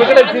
Look at the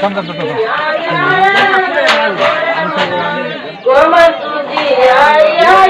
Como tu dia, ai, ai.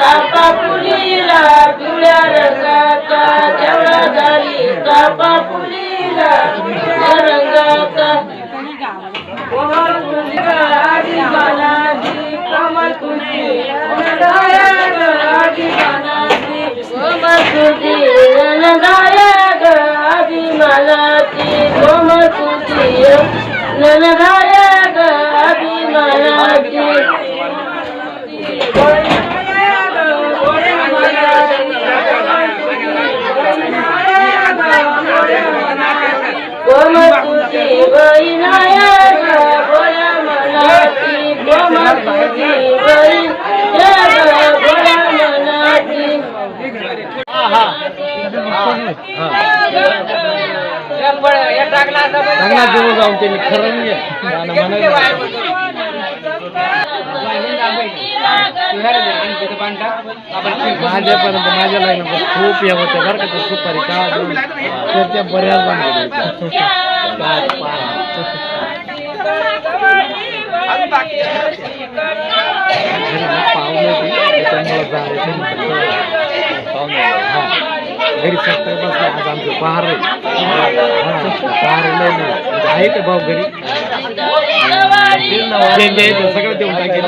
चापा फुलीला पिवळ्या रंगाचा देवळा झाली चापा पिवळ्या रंगाचा. आधी बानाजी कमल तुझी रणदायक आधी बानाजी तुझी रणदायक चांगला जवळ जाऊन त्यांनी खरं माझ्यापर्यंत माझ्या लाईन खूप हे होतं बरं का ते सुपारी का तर त्या बऱ्याच बांधल्या घरी सत्तर बसले आज आमचं पहार आहे पहार आहे का भाऊ घरी सगळं देऊन टाकेल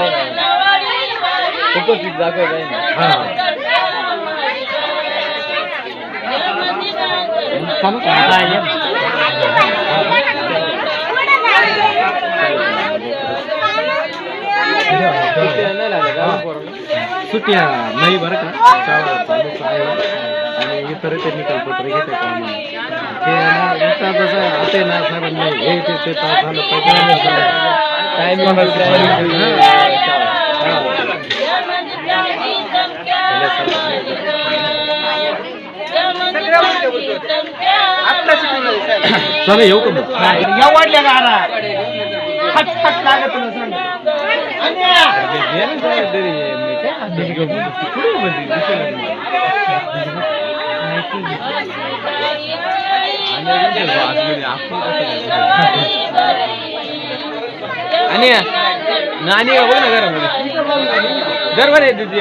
उपस्थित जागा दाखव काय ना हा. चालू का? हा, ये. सुट्ट्या नाही सुट्ट्या नाही बरं का? चालूच आहे. आणि इतर टेक्निकल पत्र घेते का ते ना इथं जसं आता ना साहेबांनी हे ते ते तास झालं पाहिजे हा. हा. चला येऊ का मग? या वाढल्या गारा हट लागत हे. आणि का बघ ना घरामध्ये दरबार आहे तुझी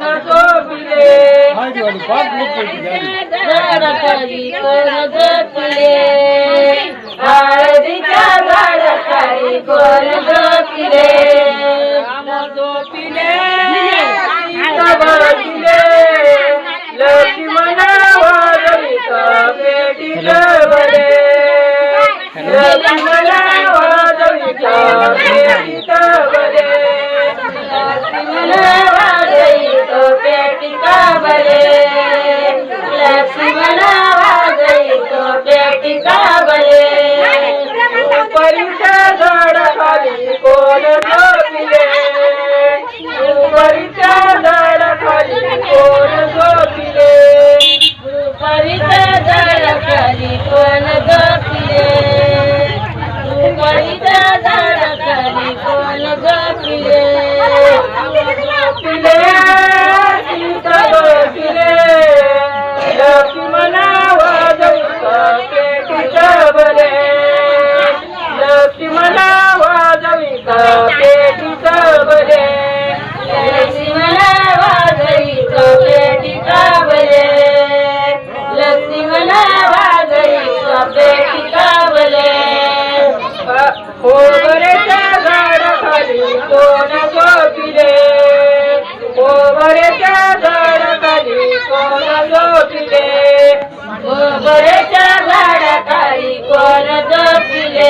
झाडाखाली कोण झोपिले हळदीच्या झाडाखाली कोण झोपिले खोबऱ्याच्या झाडाखाली कोण झोपिले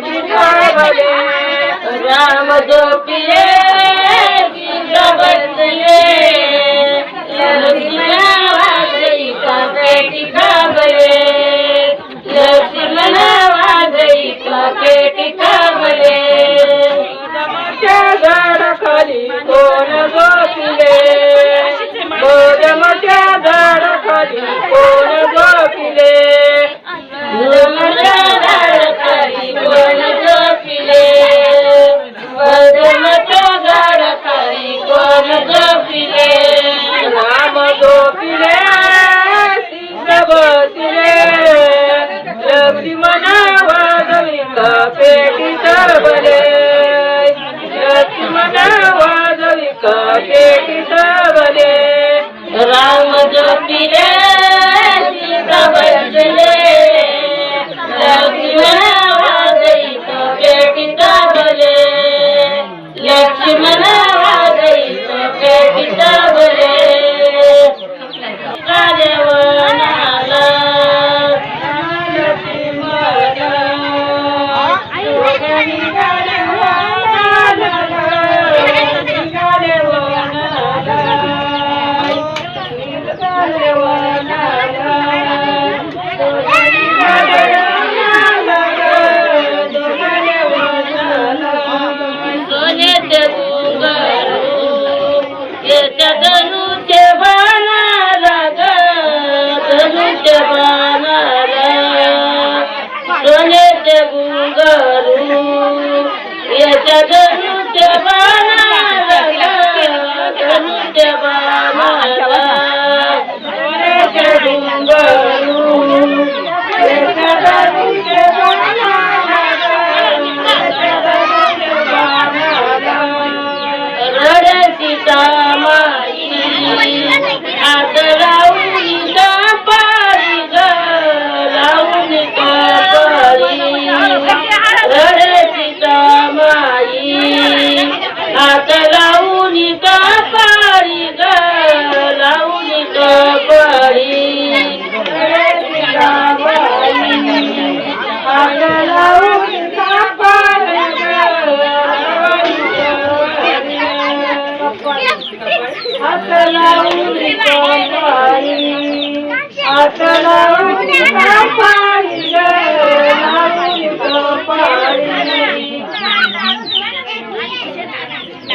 बिठावले राम झोपले बसले लक्ष्मणावाजई कापे टिकावले लक्ष्मणावाजई कापे टिकावले गडाखाली कोण झोपले शेती राम ज्योतिले